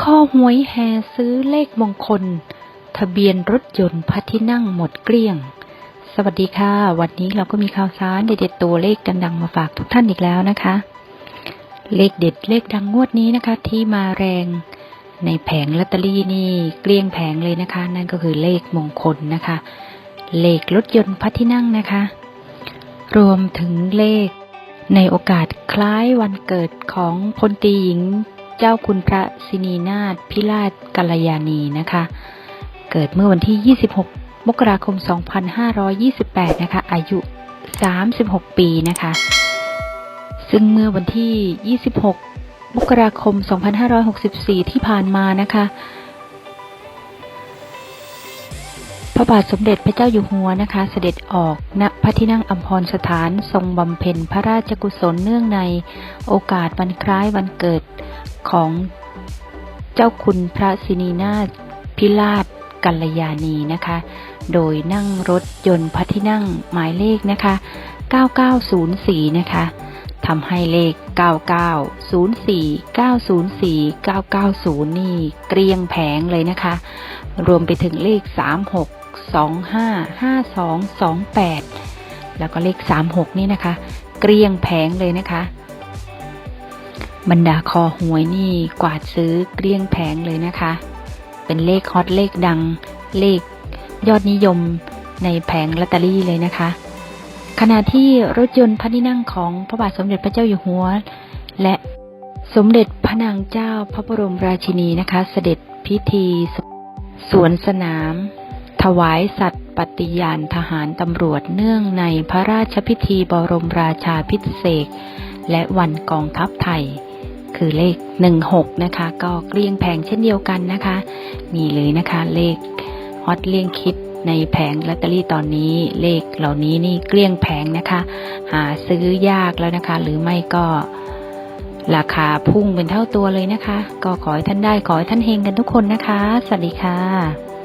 ข้อหวยแห่ซื้อเลขมงคล ทะเบียนรถยนต์พระที่นั่งหมดเกลี้ยง สวัสดีค่ะ วันนี้เราก็มีข่าวสารเด็ดๆตัวเลขดังๆมาฝากทุกท่านอีกแล้วนะคะ เลขเด็ดเลขดังงวดนี้นะคะ ที่มาแรงในแผงลอตเตอรี่นี่เกลี้ยงแผงเลยนะคะ นั่นก็คือเลขมงคลนะคะ เลขรถยนต์พระที่นั่งนะคะ รวมถึงเลขในโอกาสคล้ายวันเกิดของพลตีหญิง เจ้าคุณพระสินีนาถพิราชกัลยาณีนะคะ เกิดเมื่อวันที่ 26 มกราคม 2528 นะคะ อายุ 36 ปีนะคะ ซึ่งเมื่อวันที่ 26 มกราคม 2564 ที่ผ่านมานะคะ พระบาทสมเด็จพระเจ้าอยู่หัวนะคะ เสด็จออกณพระที่นั่งอัมพรสถานทรงบำเพ็ญพระราชกุศลเนื่องในโอกาสวันคล้ายวันเกิด ของเจ้าคุณพระสินีนาถพิราชกัลยาณีนะคะ โดยนั่งรถยนต์พระที่นั่งหมายเลขนะคะ 9904 นะคะทำให้เลข 9904 904 990 นี่เกรียงแผงเลยนะคะ รวมไปถึงเลข 36 25 52 28 แล้วก็เลข 36 นี่นะคะ เกรียงแผงเลยนะคะ บรรดาคอหวยนี่กวาดซื้อเกลี้ยงแผงเลยนะคะ เป็นเลขฮอตเลขดัง เลขยอดนิยมในแผงลอตเตอรี่เลยนะคะ ขณะที่รถยนต์พระที่นั่งของพระบาทสมเด็จพระเจ้าอยู่หัว และสมเด็จพระนางเจ้าพระบรมราชินีนะคะ เสด็จพิธีสวนสนาม ถวายสัตย์ปฏิญาณทหารตำรวจเนื่องในพระราชพิธีบรมราชาพิเศษและวันกองทัพไทย คือเลข 16 นะคะ ก็เกลี้ยงแผงเช่นเดียวกันนะคะ มีเลยนะคะเลขฮอตเลี่ยงคิดในแผงลอตเตอรี่ตอนนี้เลขเหล่านี้นี่เกลี้ยงแผงนะคะ หาซื้อยากแล้วนะคะ หรือไม่ก็ราคาพุ่งเป็นเท่าตัวเลยนะคะ ก็ขอให้ท่านได้ขอให้ท่านเฮงกันทุกคนนะคะ สวัสดีค่ะ